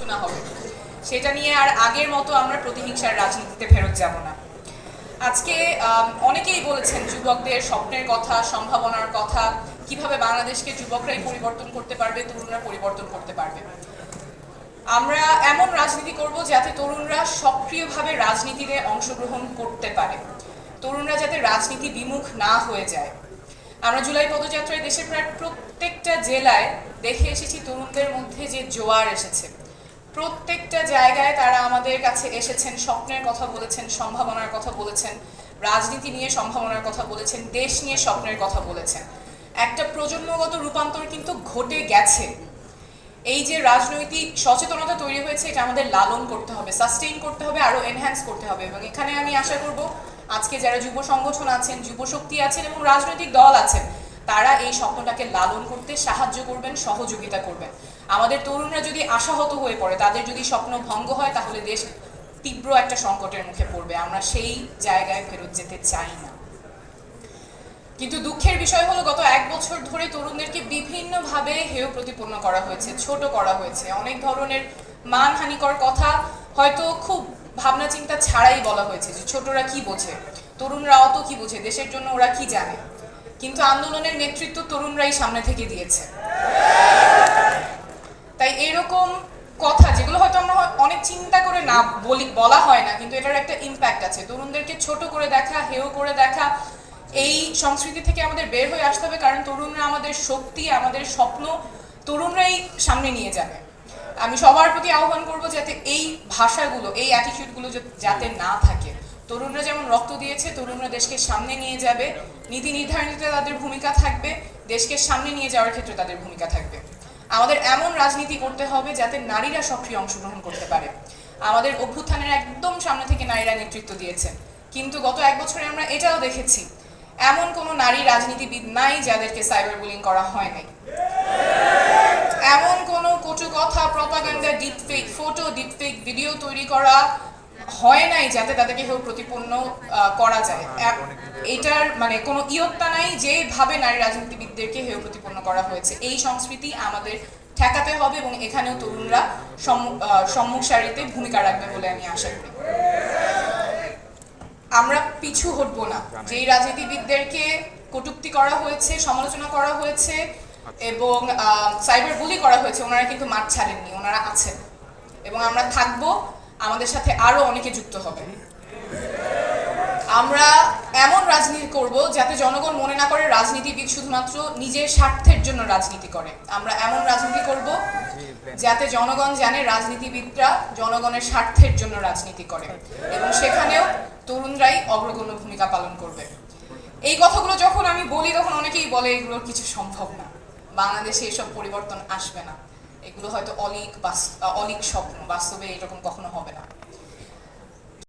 আলোচনা হবে। সেটা নিয়ে আর আগের মতো আমরা প্রতিহিংসার রাজনীতিতে ফেরত যাব না। আজকে অনেকেই বলেছেন যুবকদের স্বপ্নের কথা, সম্ভাবনার কথা, কীভাবে বাংলাদেশকে যুবকরাই পরিবর্তন করতে পারবে, তরুণরা পরিবর্তন করতে পারবে। আমরা এমন রাজনীতি করব যাতে তরুণরা সক্রিয়ভাবে রাজনীতিতে অংশগ্রহণ করতে পারে। তরুণরা যাতে রাজনীতি বিমুখ না হয়ে যায়। আমরা জুলাই পদযাত্রায় দেশের প্রায় প্রত্যেকটা জেলায় দেখে এসেছি তরুণদের মধ্যে যে জোয়ার এসেছে। প্রত্যেকটা জায়গায় তারা আমাদের কাছে এসেছেন, স্বপ্নের কথা বলেছেন, সম্ভাবনার কথা বলেছেন, রাজনীতি নিয়ে সম্ভাবনার কথা বলেছেন, দেশ নিয়ে স্বপ্নের কথা বলেছেন। একটা প্রজন্মগত রূপান্তর কিন্তু ঘটে গেছে। এই যে রাজনৈতিক সচেতনতা তৈরি হয়েছে, এটা আমাদের লালন করতে হবে সাস্টেইন করতে হবে, আরও এনহ্যান্স করতে হবে। এবং এখানে আমি আশা করব, আজকে যারা যুব সংগঠন আছেন, যুব শক্তি আছেন এবং রাজনৈতিক দল আছেন, তারা এই স্বপ্নটাকে লালন করতে সাহায্য করবেন, সহযোগিতা করবেন। আমাদের তরুণরা যদি আশাহত হয়ে পড়ে, তাদের যদি স্বপ্ন ভঙ্গ হয়, তাহলে দেশ তীব্র একটা সংকটের মুখে পড়বে। আমরা সেই জায়গায় ফেরত যেতে চাই না। কিন্তু দুঃখের বিষয় হলো, গত এক বছর ধরে তরুণদেরকে বিভিন্নভাবে হেয় প্রতিপন্ন করা হয়েছে, ছোট করা হয়েছে। অনেক ধরনের মানহানিকর কথা হয়তো খুব ভাবনা চিন্তা ছাড়াই বলা হয়েছে যে ছোটরা কি বোঝে, তরুণরা অত কি বোঝে, দেশের জন্য ওরা কি জানে। কিন্তু আন্দোলনের নেতৃত্ব তরুণরাই সামনে থেকে দিয়েছে। না বলি, বলা হয় না, কিন্তু এটার একটা ইম্প্যাক্ট আছে। তরুণদেরকে ছোট করে দেখা, হেয় করে দেখা, এই সংস্কৃতি থেকে আমাদের বের হয়ে আসতে হবে, কারণ তরুণরা আমাদের শক্তি, আমাদের স্বপ্ন, তরুণরাই সামনে নিয়ে যাবে। আমি সবার প্রতি আহ্বান করব যাতে এই ভাষাগুলো, এই অ্যাটিটিউডগুলো যাতে না থাকে। তরুণরা যেমন রক্ত দিয়েছে, তরুণরা দেশকে সামনে নিয়ে যাবে। নীতি নির্ধারণীতে তাদের ভূমিকা থাকবে, দেশকে সামনে নিয়ে যাওয়ার ক্ষেত্রে তাদের ভূমিকা থাকবে। আমাদের এমন রাজনীতি করতে হবে যাতে নারীরা সক্রিয় অংশগ্রহণ করতে পারে। আমাদের অভ্যুত্থানের একদম সামনে থেকে নারীরা নেতৃত্ব দিয়েছেন কিন্তু গত এক বছরে আমরা এটাও দেখেছি, এমন কোনো নারী রাজনীতিবিদ নাই যাদেরকে সাইবার বুলিং করা হয় নাই। এমন কোনো কটু কথা propaganda, deepfake, photo, deepfake, video তৈরি করা হয় নাই যাতে তাদেরকে কেউ প্রতিপন্ন করা যায়। এটার মানে কোনো ইয়ত্তা নাই যেভাবে নারী রাজনীতিবিদদেরকে হেউ প্রতিপন্ন করা হয়েছে। এই সংস্কৃতি আমাদের ঠেকাতে হবে এবং এখানেও তরুণরা সম্মুখ সারিতে ভূমিকা রাখবে বলে আমি আশা করি। আমরা পিছু হটবো না। যেই রাজনীতিবিদদেরকে কটূক্তি করা হয়েছে, সমালোচনা করা হয়েছে এবং সাইবার বুলি করা হয়েছে, ওনারা কিন্তু মাঠ ছাড়েননি, ওনারা আছেন। এবং আমরা থাকব, আমাদের সাথে আরও অনেকে যুক্ত হবে। আমরা এমন রাজনীতি করব যাতে জনগণ মনে না করে রাজনীতিবিদ শুধুমাত্র নিজের স্বার্থের জন্য রাজনীতি করে। আমরা এমন রাজনীতি করব যাতে জনগণ জানে রাজনীতিবিদরা জনগণের স্বার্থের জন্য রাজনীতি করে এবং সেখানেও তরুণরাই অগ্রগণ্য ভূমিকা পালন করবে। এই কথাগুলো যখন আমি বলি, তখন অনেকেই বলে এগুলোর কিছু সম্ভব না। বাংলাদেশে এসব পরিবর্তন আসবে না। এগুলো হয়তো অলিক বাস- অলিক স্বপ্ন। বাস্তবে এরকম কখনো হবে না।